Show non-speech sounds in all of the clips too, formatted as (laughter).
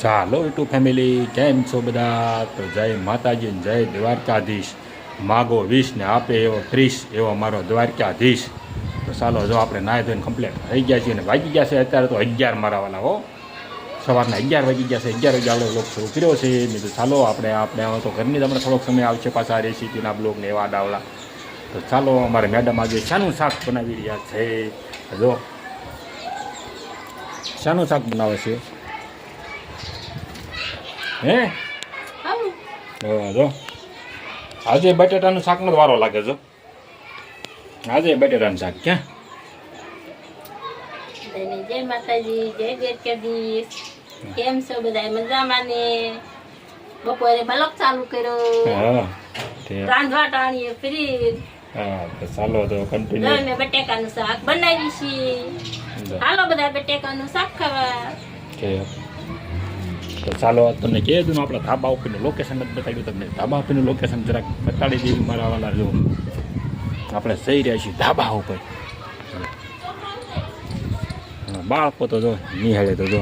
ચાલો YouTube family, કેમ છો બધા? તો જય માતાજી જય દ્વારકાધીશ. માગો વીસ ને આપે એવો ત્રીસ એવો અમારો દ્વારકાધીશ. તો ચાલો જો આપણે નાહી ધોઈને કમ્પ્લેટ થઈ ગયા છીએ અને વાગી ગયા છે અત્યારે તો અગિયાર મારાવાલા હો. સવારના અગિયાર વાગી ગયા છે, અગિયાર વાગે આપણે બ્લોગ શરૂ કર્યો છે. તો ચાલો આપણે આપણે તો ઘરની તમને થોડોક સમય આવશે પાછા રેસીપીના બ્લોગને એવા ડાવડા તો ચાલો અમારે મેડમ આજે શાનું શાક બનાવી રહ્યા છે. જો શાનું શાક બનાવે છે. હે? હા, જો. આજે બટેટાનું શાકનો જ વારો લાગે છે આજે બટેટાનું શાક ક્યાં? જય માતાજી જય દ્વારકાધીશ કેમ છો બધા મજામાં ને બપોરે બલક ચાલુ કર્યો. રાંધવા ટાણીએ ફ્રી. હા તો ચાલો તો કન્ટિન્યુ મેં બટેકાનું શાક બનાવી છીએ હાલો બધા બટેકાનું શાક ખાવા. તો ચાલો, તમને કહી દઉં આપણે ધાબા ઉપરનું લોકેશન જ બતાવ્યું તમને. ધાબા ઉપરનું લોકેશન જરાક બતાડી દેવી મારા વાલા જો. આપણે જઈ રહ્યા છીએ ધાબા ઉપર. બાળકો તો જો, નિહાળે તો જો.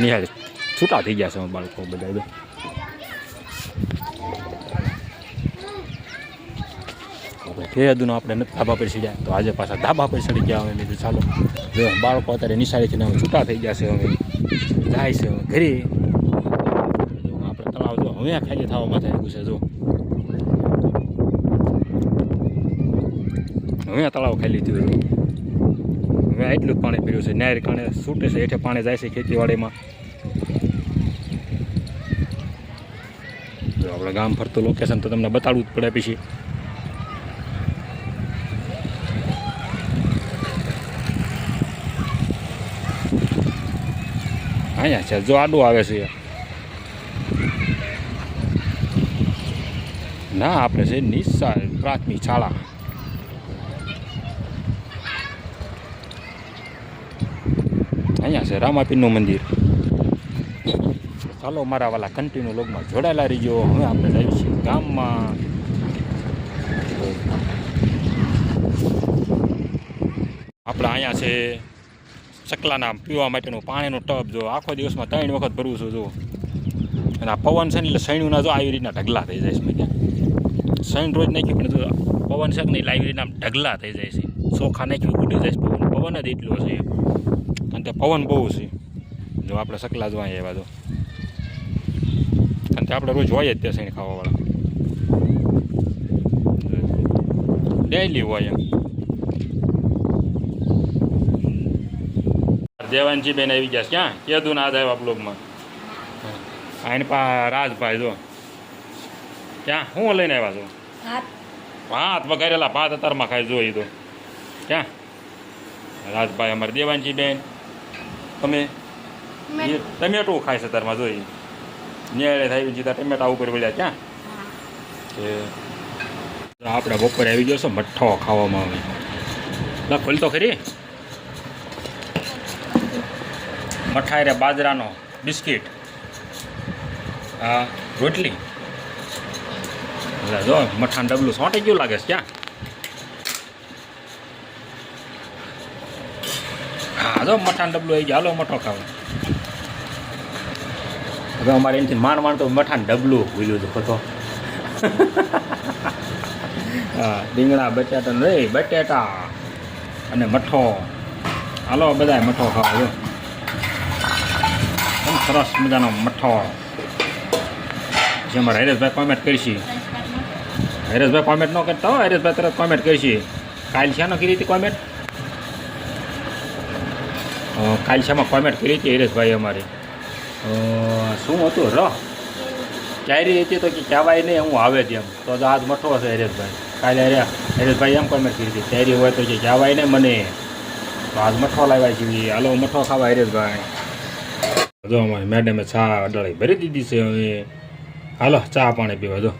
નિહાળે. છૂટા થઈ ગયા છે બાળકો બધા જો. કહેતું આપણે ધાબા પર ચડ્યા. તો આજે પાછા ધાબા પર ચડી ગયા હવે મેં ચાલો. બાળકો અત્યારે નિશાળેથી છૂટા થઈ ગયા છે હવે. જાય છે ઘરે. આપણે તળાવ જો હવે ખાલી થવા માટે આવ્યું છે, જો. હવે તળાવ ખાલી થયું છે. હવે એટલું પાણી પીર્યું છે. ન્યાય કારણે છૂટે છે. હેઠે પાણી જાય છે ખેતીવાડીમાં. આપણે ગામ ફરતું લોકેશન તો તમને બતાડવું જ પડે પછી. અહીંયા છે, જો આડું આવે છે. ના, આપણે છે નિશા, પ્રાથમિક શાળા. અહીંયા છે રામાપીરનું મંદિર. ચાલો, મારા વાલા કન્ટિન્યુ લોગમાં જોડાયેલા રહીજો. હવે આપણે જઈએ ગામમાં. આપણે અહીંયા છે ચકલાના પીવા માટેનું પાણીનું ટબ જો, આખો દિવસમાં ત્રણ વખત ભરવું છું જો. અને આ પવન છે ને એટલે સૈણુના જો આવી રીતના ઢગલા થઈ જાય છે મેં ત્યાં. સૈણ રોજ નાખ્યું, પણ જો પવન છે ને એટલે આવી રીતના ઢગલા થઈ જાય છે. ચોખા નાખ્યું, ઉડી જાય છે પવન. પવન જ એટલો છે. અને તે પવન બહુ છે. જો આપણે સકલા જોવા આવ્યા જો. અને તે આપણે રોજ હોય જ ત્યાં સૈણ ખાવાવાળા. ડેલી હોય એમ. દેવાનજી બેન આવી ગયા. ક્યાં? કેદું ના થાય બ્લોગમાં? આને પા રાજભાઈ જો. ક્યાં? હું લઈને આવ્યા છો? ભાત વઘારેલા ભાત અત્યારમાં ખાઈ જોઈ તો. ક્યાં? રાજભાઈ અમારે દેવાનજીબેન તમે? ટમેટું ખાય છે અત્યારમાં જોઈ ન્યાય થાય જીતા ટમેટા ઉપર બોલ્યા. ક્યાં? આપણે બપોરે આવી ગયો છો મઠ્ઠો ખાવામાં આવે ના ખોલ તો ખરી. મઠાઈ રે બાજરાનો બિસ્કિટ. હા, રોટલી. એટલે જો મઠાણ ડબલું સોંટી ગયું લાગે છે ક્યાં? હા, જો મઠાણ ડબલું આવી ગયા. હાલો, મઠો ખાવ. હવે અમારે એનાથી માંડ માંડ તો મઠાણ ડબલું ભૂલ્યું હતું ખોટો. (laughs) હા, રીંગણા બટાટા રે બટેટા અને મઠો. હાલો, બધાય મઠો ખાવા, જો. સરસ મજાનો મઠ્ઠો જેમાં હરેશભાઈ કોમેન્ટ કરીશી હરેશભાઈ કોમેન્ટ ન કરતા હો, હરેશભાઈ તરત કોમેન્ટ કરીશી કાલ શાનો કરી હતી કોમેન્ટ કાલ શામાં કોમેન્ટ કરી હતી હરેશભાઈ અમારી. શું હતું? ર. ક્યારે હતી તો કે કહેવાય નહીં, હું આવે તેમ તો આજ મઠો હશે હરેશભાઈ. કાલે અરે, હરેશભાઈ એમ કોમેન્ટ કરી હતી. કેરી હોય તો જે કહેવાય નહીં મને. તો આજ મઠો લાવ્યા છીએ. હાલો, મઠો ખાવા હરેશભાઈ. જો અમારી મેડમે ચા અડાળી ભરી દીધી છે હવે હાલો ચા પાણી પીવા જો.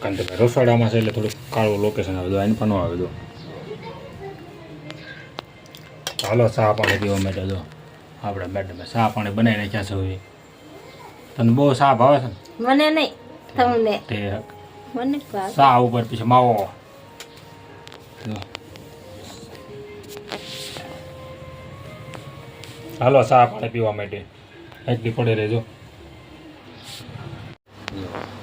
કારણ કે ભાઈ રસોડામાં છે એટલે થોડું કાળું લોકેશન આવે જો પણ આવે જો. હાલો ચા પાણી પીવા માટે જો. આપણે મેડમે ચા પાણી બનાવી નાખ્યા છે હવે. તને બહુ ચા ભાવે છે મને નહીં તમને. તે ચા ઉપર પછી માવો. ચાલો ચા પાણી પીવા માટે. એટલી પડે રહેજો.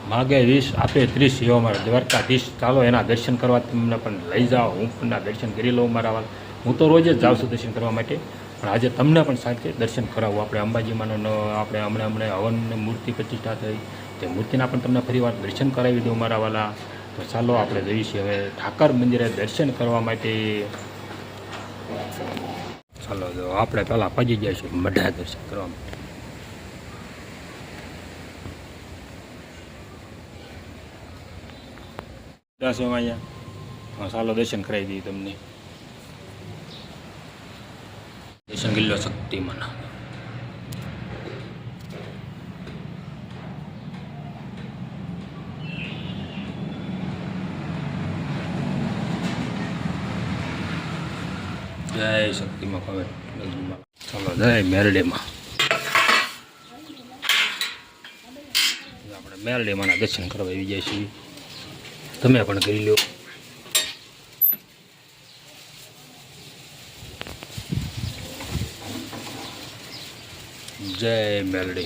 માગે વીસ, આપે ત્રીસ એવા મારા દ્વારકાધીશ ચાલો, એના દર્શન કરવા તમને પણ લઈ જાઓ. હું પણ દર્શન કરી લઉં મારા વાલા હું તો રોજ જ જાઉં છું દર્શન કરવા માટે. પણ આજે તમને પણ સાથે દર્શન કરાવું. આપણે અંબાજીમાંનો આપણે હમણાં હમણાં હવનની મૂર્તિ પ્રતિષ્ઠા થઈ. તે મૂર્તિના પણ તમને ફરીવાર દર્શન કરાવી દઉં મારા વાલા તો ચાલો, આપણે જઈએ છીએ હવે ઠાકર મંદિરે દર્શન કરવા માટે. ચાલો જો આપણે પહેલાં પહોંચી જઈશું મઢા દર્શન કરવા માટે. દસ અહીંયા? ચાલો દર્શન કરાવી દઈએ તમને. દર્શન કિલ્લો શક્તિમાન. જય શક્તિમાં ખબર જય મેરડીમાં. આપણે મેરડીમાંના દર્શન કરવા આવી જાય છે તમે પણ કરી લો. જય મેરડે.